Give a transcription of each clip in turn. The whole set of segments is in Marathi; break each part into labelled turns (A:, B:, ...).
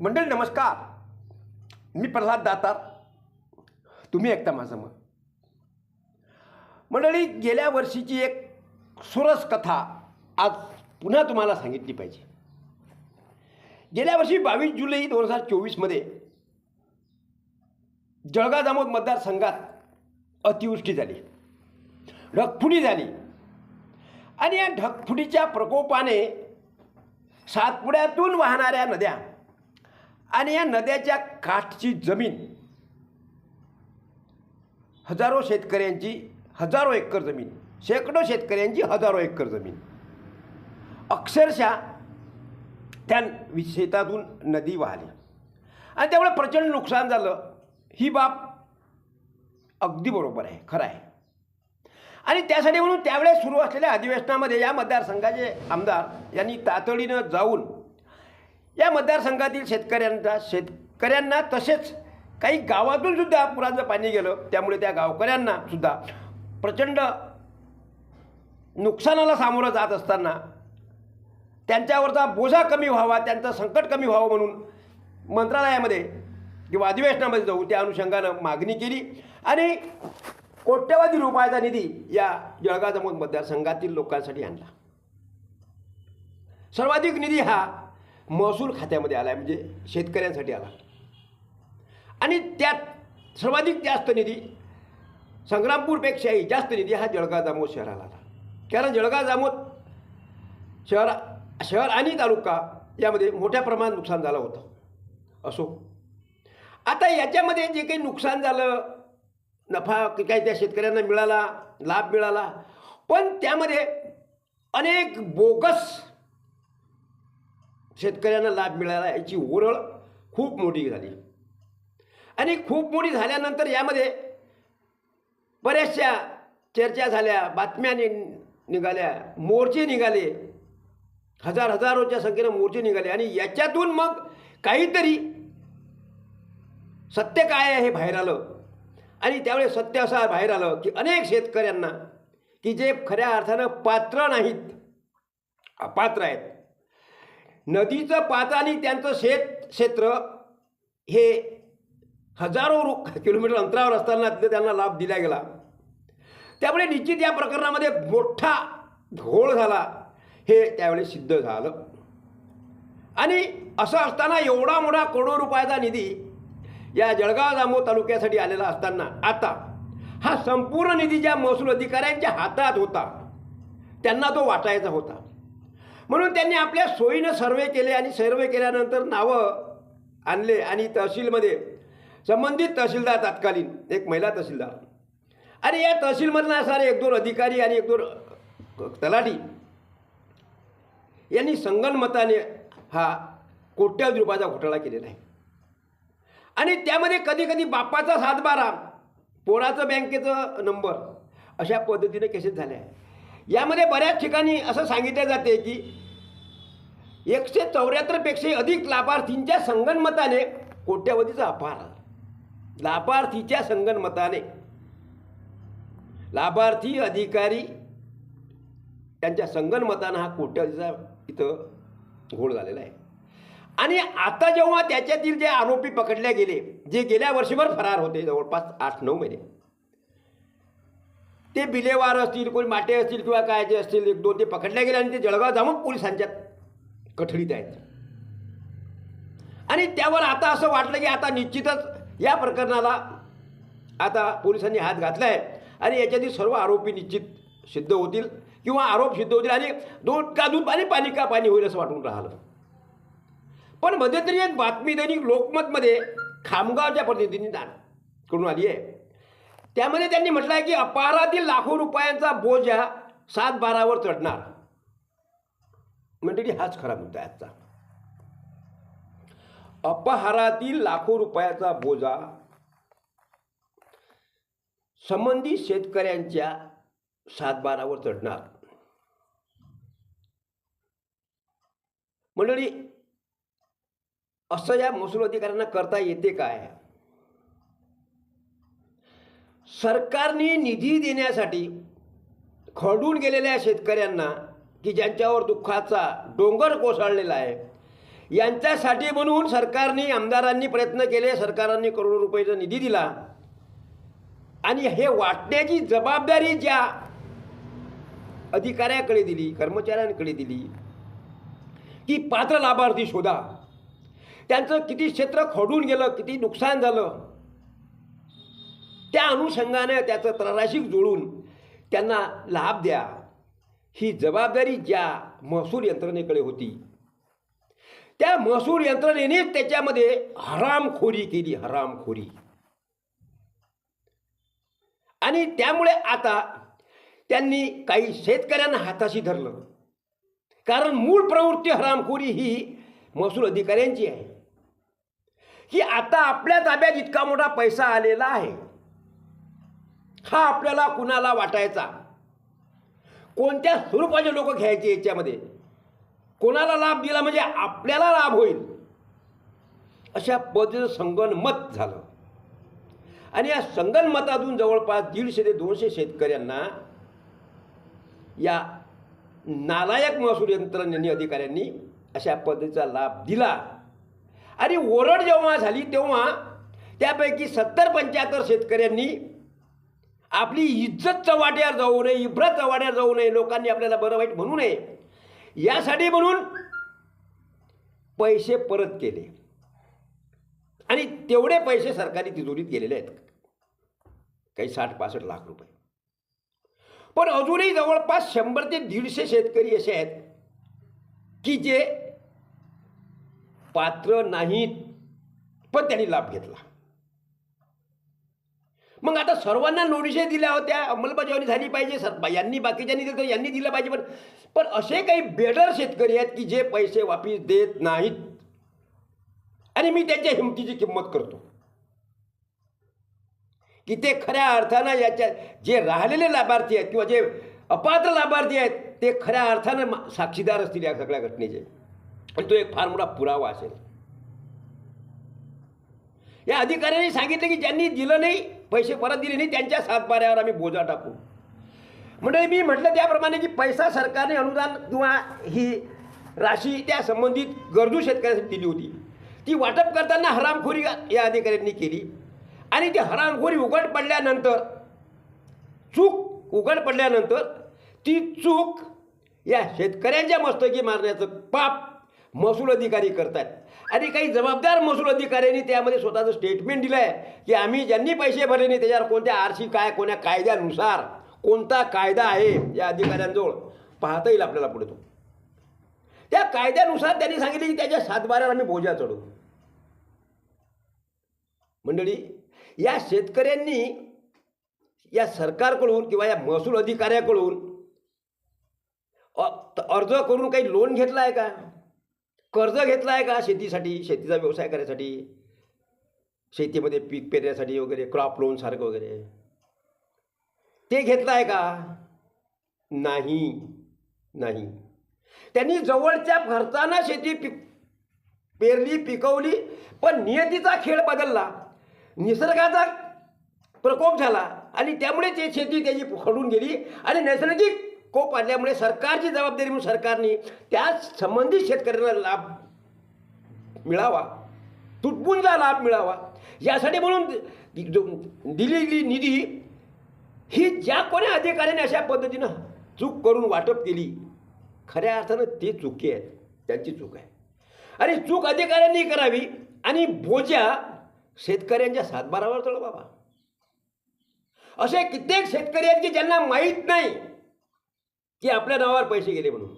A: मंडळी नमस्कार. मी प्रल्हाद दातार. तुम्ही ऐकता माझं मग मंडळी गेल्या वर्षीची एक सुरस कथा आज पुन्हा तुम्हाला सांगितली पाहिजे. गेल्या वर्षी बावीस जुलै दोन हजार चोवीसमध्ये जळगाव जामोद मतदारसंघात अतिवृष्टी झाली. ढगफुटी झाली. आणि या ढगफुटीच्या प्रकोपाने सातपुड्यातून वाहणाऱ्या नद्या आणि या नद्याच्या काठची जमीन हजारो शेतकऱ्यांची हजारो एकर जमीन शेकडो शेतकऱ्यांची हजारो एकर जमीन. अक्षरशः त्या शेतातून नदी वाहली आणि त्यामुळे प्रचंड नुकसान झालं. ही बाब अगदी बरोबर आहे खरं आहे. आणि त्यासाठी म्हणून त्यावेळेस सुरू असलेल्या अधिवेशनामध्ये या मतदारसंघाचे आमदार यांनी तातडीनं जाऊन या मतदारसंघातील शेतकऱ्यांचा शेतकऱ्यांना तसेच काही गावातून सुद्धा पुराचं पाणी गेलं. त्यामुळे त्या गावकऱ्यांना सुद्धा प्रचंड नुकसानाला सामोरं जात असताना त्यांच्यावरचा बोजा कमी व्हावा त्यांचं संकट कमी व्हावं म्हणून मंत्रालयामध्ये किंवा अधिवेशनामध्ये जाऊ त्या अनुषंगानं मागणी केली. आणि कोट्यवधी रुपयाचा निधी या जळगाव जमोद मतदारसंघातील लोकांसाठी आणला. सर्वाधिक निधी हा महसूल खात्यामध्ये आला आहे म्हणजे शेतकऱ्यांसाठी आला. आणि त्यात सर्वाधिक जास्त निधी संग्रामपूरपेक्षाही जास्त निधी हा जळगाव जामोद शहराला आला. कारण जळगाव जामोद शहर शहर आणि तालुका यामध्ये मोठ्या प्रमाणात नुकसान झालं होतं. असो. आता याच्यामध्ये जे काही नुकसान झालं नफा काही त्या शेतकऱ्यांना मिळाला लाभ मिळाला पण त्यामध्ये अनेक बोगस शेतकऱ्यांना लाभ मिळाला याची ओरळ खूप मोठी झाली. आणि खूप मोठी झाल्यानंतर यामध्ये बऱ्याचशा चर्चा झाल्या बातम्या नि निघाल्या मोर्चे निघाले. हजार हजारोच्या संख्येनं मोर्चे निघाले. आणि याच्यातून मग काहीतरी सत्य काय आहे हे बाहेर आलं. आणि त्यावेळेस सत्य असं बाहेर आलं की अनेक शेतकऱ्यांना की जे खऱ्या अर्थानं पात्र नाहीत अपात्र आहेत. नदीचं पात्र आणि त्यांचं शेत क्षेत्र हे हजारो रु किलोमीटर अंतरावर असताना तिथे त्यांना लाभ दिला गेला. त्यामुळे निश्चित या प्रकरणामध्ये मोठा घोळ झाला. हे त्यावेळी सिद्ध झालं. आणि असं असताना एवढा मोठा करोडो रुपयाचा निधी या जळगाव जामोद तालुक्यासाठी आलेला असताना आता हा संपूर्ण निधी ज्या महसूल अधिकाऱ्यांच्या हातात होता त्यांना तो वाटायचा होता. म्हणून त्यांनी आपल्या सोयीनं सर्वे केले आणि सर्वे केल्यानंतर नावं आणले आणि तहसीलमध्ये संबंधित तहसीलदार तत्कालीन एक महिला तहसीलदार. आणि या तहसीलमधून असणारे एक दोन अधिकारी आणि एक दोन तलाठी यांनी संगणमताने हा कोट्यावधी रुपयाचा घोटाळा केलेला आहे. आणि त्यामध्ये कधी कधी बाप्पाचा सातबारा पोराचं बँकेचं नंबर अशा पद्धतीने केसेस झाल्या आहे यामध्ये बऱ्याच ठिकाणी असं सांगितलं जाते की एकशे चौऱ्याहत्तरपेक्षा अधिक लाभार्थींच्या संगणमताने कोट्यावधीचा अपहार लाभार्थीच्या संगणमताने लाभार्थी अधिकारी त्यांच्या संगणमतानं हा कोट्यावधीचा इथं घोळ झालेला आहे. आणि आता जेव्हा त्याच्यातील जे आरोपी पकडले गेले जे गेल्या वर्षभर फरार होते जवळपास आठ नऊ महिने. ते बिलेवार असतील कोणी माटे असतील किंवा काय जे असतील एक दोन ते पकडले गेले आणि ते जळगाव जाऊन पोलिसांच्या कठडीत आहेत. आणि त्यावर आता असं वाटलं की आता निश्चितच या प्रकरणाला आता पोलिसांनी हात घातला आहे आणि याच्यातील सर्व आरोपी निश्चित सिद्ध होतील किंवा आरोप सिद्ध होतील आणि दूध का दूध आणि पाणी का पाणी होईल असं वाटून राहिलं. पण मध्यंतरी एक बातमी दैनिक लोकमतमध्ये खामगावच्या प्रतिनिधींनी दान करून आली आहे. त्यामध्ये त्यांनी म्हटलं आहे की अपहारातील लाखो रुपयांचा बोजा सात बारावर चढणार. म्हणजे हाच खरा मुद्दा आजचा. अपहारातील लाखो रुपयाचा बोजा संबंधित शेतकऱ्यांच्या सातबारावर चढणार. मंडळी असं या महसूल अधिकाऱ्यांना करता येते काय? सरकारने निधी देण्यासाठी खडून गेलेल्या शेतकऱ्यांना की ज्यांच्यावर दुःखाचा डोंगर कोसळलेला आहे यांच्यासाठी म्हणून सरकारने आमदारांनी प्रयत्न केले सरकारांनी करोडो रुपयाचा निधी दिला. आणि हे वाटण्याची जबाबदारी ज्या अधिकाऱ्याकडे दिली कर्मचाऱ्यांकडे दिली की पात्र लाभार्थी शोधा. त्यांचं किती क्षेत्र खडून गेलं किती नुकसान झालं त्या अनुषंगाने त्याचं त्रराशिक जोडून त्यांना लाभ द्या. ही जबाबदारी ज्या महसूल यंत्रणेकडे होती. त्या महसूल यंत्रणेनेच त्याच्यामध्ये हरामखोरी केली हरामखोरी. आणि त्यामुळे आता त्यांनी काही शेतकऱ्यांना हाताशी धरलं. कारण मूळ प्रवृत्ती हरामखोरी ही महसूल अधिकाऱ्यांची आहे. की आता आपल्या ताब्यात इतका मोठा पैसा आलेला आहे. हा आपल्याला कुणाला वाटायचा? कोणत्या स्वरूपाचे लोक घ्यायचे याच्यामध्ये? कोणाला लाभ दिला म्हणजे आपल्याला लाभ होईल? अशा पद्धतीचं संगणमत झालं. आणि या संगणमतातून जवळपास दीडशे ते दोनशे शेतकऱ्यांना या नालायक महसूल यंत्रणांनी अधिकाऱ्यांनी अशा पद्धतीचा लाभ दिला. आणि ओरड जेव्हा झाली तेव्हा त्यापैकी सत्तर पंच्याहत्तर शेतकऱ्यांनी आपली इज्जत चव्हाट्यावर जाऊ नये इब्रत चव्हाट्यावर जाऊ नये लोकांनी आपल्याला बरं वाईट म्हणू नये. यासाठी म्हणून पैसे परत केले. आणि तेवढे पैसे सरकारी तिजोरीत गेलेले आहेत. काही साठ पासष्ट लाख रुपये. पण अजूनही जवळपास शंभर ते दीडशे शेतकरी असे आहेत की जे पात्र नाहीत पण त्यांनी लाभ घेतला. मग आता सर्वांना नोटिशे दिल्या होत्या. अंमलबजावणी झाली पाहिजे. सर यांनी बाकीच्यांनी दिलं तर यांनी दिलं पाहिजे. पण पण असे काही बेडर शेतकरी आहेत की जे पैसे वापिस देत नाहीत. आणि मी त्यांच्या हिमतीची किंमत करतो. की ते खऱ्या अर्थानं याच्या जे राहिलेले लाभार्थी आहेत किंवा जे अपात्र लाभार्थी आहेत ते खऱ्या अर्थानं मा- साक्षीदार असतील या सगळ्या घटनेचे. आणि तो एक फार मोठा पुरावा असेल. या अधिकाऱ्यांनी सांगितलं की ज्यांनी दिलं नाही पैसे परत दिले नाही त्यांच्या सातबाऱ्यावर आम्ही बोजा टाकू. म्हणजे मी म्हटलं त्याप्रमाणे की पैसा सरकारने अनुदान किंवा ही राशी त्या संबंधित गरजू शेतकऱ्यांसाठी दिली होती. ती वाटप करताना हरामखोरी या अधिकाऱ्यांनी केली. आणि ती हरामखोरी उघड पडल्यानंतर चूक उघड पडल्यानंतर ती चूक या शेतकऱ्यांच्या मस्तकी मारण्याचं पाप महसूल अधिकारी करतात आणि काही जबाबदार महसूल अधिकाऱ्यांनी त्यामध्ये स्वतःचं स्टेटमेंट दिलं आहे की आम्ही ज्यांनी पैसे भरले नाही त्याच्यावर कोणत्या आरशी काय कोण्या कायद्यानुसार कोणता कायदा आहे या अधिकाऱ्यांजवळ पाहता येईल आपल्याला पुढे तो. त्या कायद्यानुसार त्यांनी सांगितले की त्याच्या सातबाऱ्यावर आम्ही बोजा चढू. मंडळी या शेतकऱ्यांनी या सरकारकडून किंवा या महसूल अधिकाऱ्याकडून अर्ज करून काही लोन घेतला आहे का? कर्ज घेतला आहे का शेतीसाठी? शेतीचा व्यवसाय करायसाठी? शेतीमध्ये पीक पेरण्यासाठी वगैरे क्रॉप लोनसारखं वगैरे. ते घेतलं आहे का? नाही. नाही. त्यांनी जवळच्या खर्चानं शेती पिक पेरली पिकवली पण नियतीचा खेळ बदलला. निसर्गाचा प्रकोप झाला. आणि त्यामुळे ते शेती त्याची खडून गेली. आणि नैसर्गिक कोप आल्यामुळे सरकारची जबाबदारी म्हणून सरकारने त्या संबंधित शेतकऱ्यांना लाभ मिळावा. तुटपुंजा लाभ मिळावा. यासाठी म्हणून दिलेली निधी ही ज्या कोण्या अधिकाऱ्याने अशा पद्धतीनं चूक करून वाटप केली खऱ्या अर्थानं ते चुकी आहेत. त्यांची चूक आहे. आणि चूक अधिकाऱ्यांनी करावी आणि बोजा शेतकऱ्यांच्या सातबारावर चढवावा असे कित्येक शेतकरी आहेत की ज्यांना माहीत नाही की आपल्या नावावर पैसे गेले म्हणून.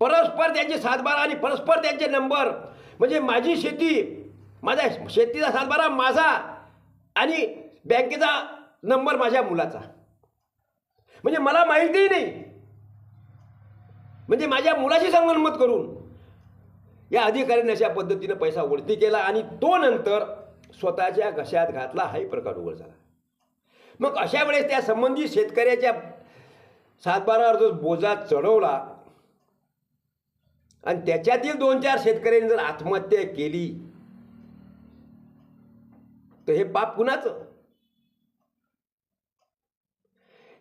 A: परस्पर त्यांचे सातबारा आणि परस्पर त्यांचे नंबर. म्हणजे माझी शेती माझ्या शेतीचा सातबारा माझा आणि बँकेचा नंबर माझ्या मुलाचा. म्हणजे मला माहितीही नाही. म्हणजे माझ्या मुलाशी संगनमत करून या अधिकाऱ्याने अशा पद्धतीनं पैसा वळती केला आणि तो नंतर स्वतःच्या घशात घातला हाही प्रकार उघड झाला. मग अशा वेळेस त्या संबंधित शेतकऱ्याच्या सातबारावर जो बोजा चढवला आणि त्याच्यातील दोन चार शेतकऱ्यांनी जर आत्महत्या केली तर हे पाप कुणाचं?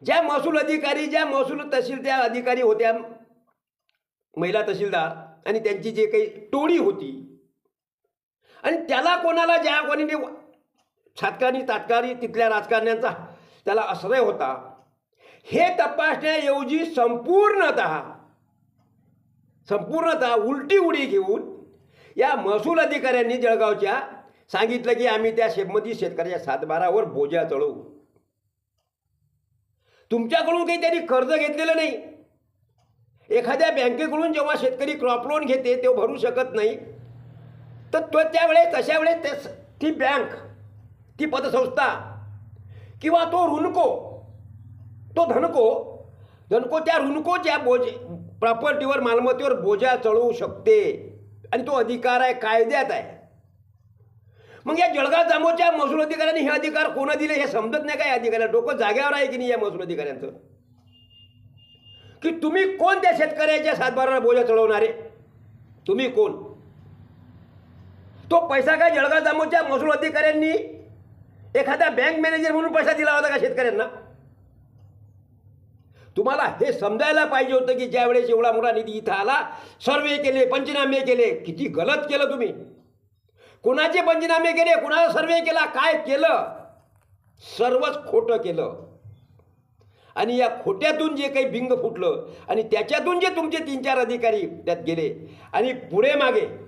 A: ज्या महसूल अधिकारी ज्या महसूल तहसील त्या अधिकारी होत्या महिला तहसीलदार आणि त्यांची जे काही टोळी होती आणि त्याला कोणाला ज्या कोणी छातकानी तात्काळी तिथल्या राजकारण्यांचा त्याला आश्रय होता. हे तपासण्याऐवजी संपूर्णत संपूर्णतः उलटी उडी घेऊन या महसूल अधिकाऱ्यांनी जळगावच्या सांगितलं की आम्ही त्या शेतमधी शेतकऱ्याच्या सातबारावर बोजा चढवू. तुमच्याकडून काही त्यांनी कर्ज घेतलेलं नाही. एखाद्या बँकेकडून जेव्हा शेतकरी क्रॉप लोन घेते तेव्हा भरू शकत नाही. तर तो त्यावेळेस तशा वेळेस ते ती बँक ती पतसंस्था किंवा तो रुणको तो धनको. धनको त्या ऋणकोच्या बोज प्रॉपर्टीवर मालमत्तेवर बोजा चढवू शकते. आणि तो अधिकार आहे कायद्यात आहे. मग या जळगाव जामोच्या महसूल अधिकाऱ्यांनी हे अधिकार कोणा दिले हे समजत नाही का या अधिकाऱ्या डोकं जाग्यावर आहे की नाही या महसूल अधिकाऱ्यांचं? की तुम्ही कोण त्या शेतकऱ्याच्या सातबाराला बोजा चढवणारे? तुम्ही कोण? तो पैसा काय जळगाव जामोच्या महसूल अधिकाऱ्यांनी एखादा बँक मॅनेजर म्हणून पैसा दिला होता का शेतकऱ्यांना? तुम्हाला हे समजायला पाहिजे होतं की ज्यावेळेस एवढा मोठा निधी इथं आला सर्वे केले पंचनामे केले किती गलत केलं तुम्ही? कुणाचे पंचनामे केले कुणाचा सर्वे केला काय केलं? सर्वच खोटं केलं. आणि या खोट्यातून जे काही बिंग फुटलं आणि त्याच्यातून जे तुमचे तीन चार अधिकारी त्यात गेले आणि पुढे मागे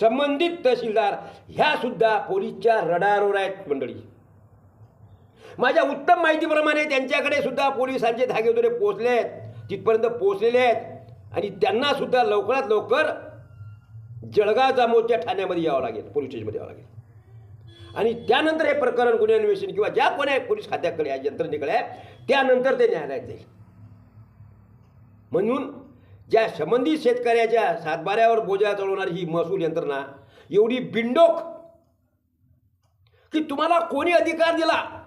A: संबंधित तहसीलदार ह्या सुद्धा पोलीसच्या रडारवर आहेत मंडळी. माझ्या उत्तम माहितीप्रमाणे त्यांच्याकडे सुद्धा पोलिसांचे धागेदोरे पोचले आहेत. तिथपर्यंत पोचलेले आहेत. आणि त्यांना सुद्धा लवकरात लवकर जळगाव जामोदच्या ठाण्यामध्ये यावं लागेल पोलीस स्टेशनमध्ये यावं लागेल. आणि त्यानंतर हे प्रकरण गुन्हे अन्वेषण किंवा ज्या आहे पोलीस खात्याकडे आहे यंत्रणेकडे आहे त्यानंतर ते न्यायालयात जाईल. म्हणून ज्या संबंधित शेतकऱ्याच्या सातबाऱ्यावर बोजा चढवणारी ही महसूल यंत्रणा एवढी बिंडोक की तुम्हाला कोणी अधिकार दिला?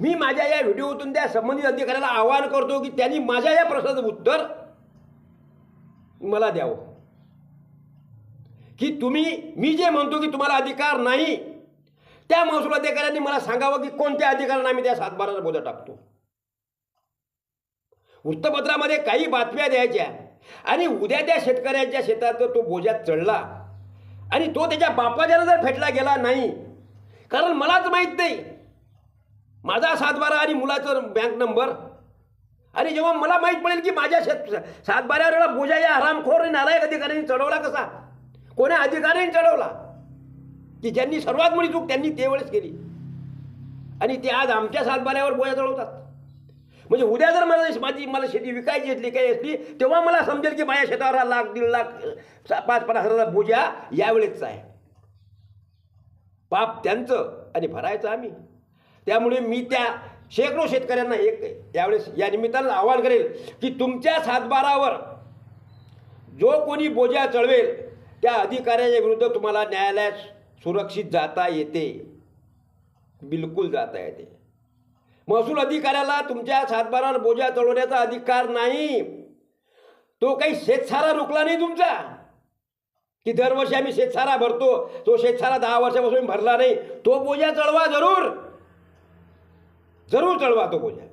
A: मी माझ्या या व्हिडिओतून त्या संबंधित अधिकाऱ्याला आवाहन करतो की त्यांनी माझ्या या प्रश्नाचं उत्तर मला द्यावं. की तुम्ही मी जे म्हणतो की तुम्हाला अधिकार नाही त्या महसूल अधिकाऱ्यांनी मला सांगावं की कोणत्या अधिकाऱ्यांना आम्ही त्या सातबाराचा बोजा टाकतो? वृत्तपत्रामध्ये काही बातम्या द्यायच्या. आणि उद्या त्या शेतकऱ्याच्या शेतात तो बोजात चढला. आणि तो त्याच्या बापाच्याला जर फेटला गेला नाही कारण मलाच माहीत नाही. माझा सातबारा आणि मुलाचं बँक नंबर आणि जेव्हा मला माहीत पडेल की माझ्या शेत सातबाऱ्यावरला बोजा या हरामखोर आणि नालायक अधिकाऱ्यांनी चढवला कसा? कोण्या अधिकाऱ्यांनी चढवला? की ज्यांनी सर्वात मोठी चूक त्यांनी त्यावेळेस केली. आणि ते आज आमच्या सातबाऱ्यावर बोया चढवतात. म्हणजे उद्या जर मला माझी मला शेती विकायची असली काही असली तेव्हा मला समजेल की माझ्या शेतावर हा लाख दीड लाख पाच पन्नास हजार बोजा यावेळेसचा आहे. पाप त्यांचं आणि भरायचं आम्ही. त्यामुळे मी त्या शेकडो शेतकऱ्यांना एक यावेळेस या निमित्तानं आवाहन करेल की तुमच्या सातबारावर जो कोणी बोजा चढवेल त्या अधिकाऱ्याच्या विरुद्ध तुम्हाला न्यायालयात सुरक्षित जाता येते. बिलकुल जाता येते. महसूल अधिकाऱ्याला तुमच्या सातबारावर बोजा चढवण्याचा अधिकार नाही. तो काही शेतसारा रोखला नाही तुमचा. की दरवर्षी आम्ही शेतसारा भरतो तो शेतसारा दहा वर्षापासून भरला नाही तो बोजा चढवा जरूर. जरूर चढवा तो बोजा.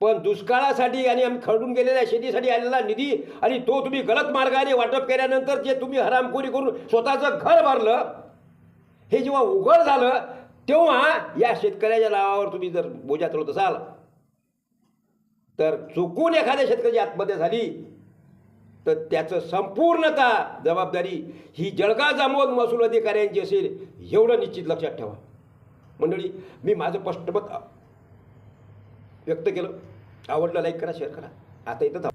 A: पण दुष्काळासाठी आणि आम्ही खरडून गेलेल्या शेतीसाठी आलेला निधी आणि तो तुम्ही गलत मार्गाने वाटप केल्यानंतर जे तुम्ही हरामखोरी करून स्वतःचं घर भरलं हे जेव्हा उघड झालं तेव्हा या शेतकऱ्याच्या नावावर तुम्ही जर बोजा चढवत असाल तर चुकून एखाद्या शेतकऱ्याची आत्महत्या झाली तर त्याचं संपूर्णता जबाबदारी ही जळगाव जामोद महसूल अधिकाऱ्यांची असेल एवढं निश्चित लक्षात ठेवा. मंडळी मी माझं स्पष्ट मत व्यक्त केलं. आवडलं लाईक करा शेअर करा. आता इथं थांब.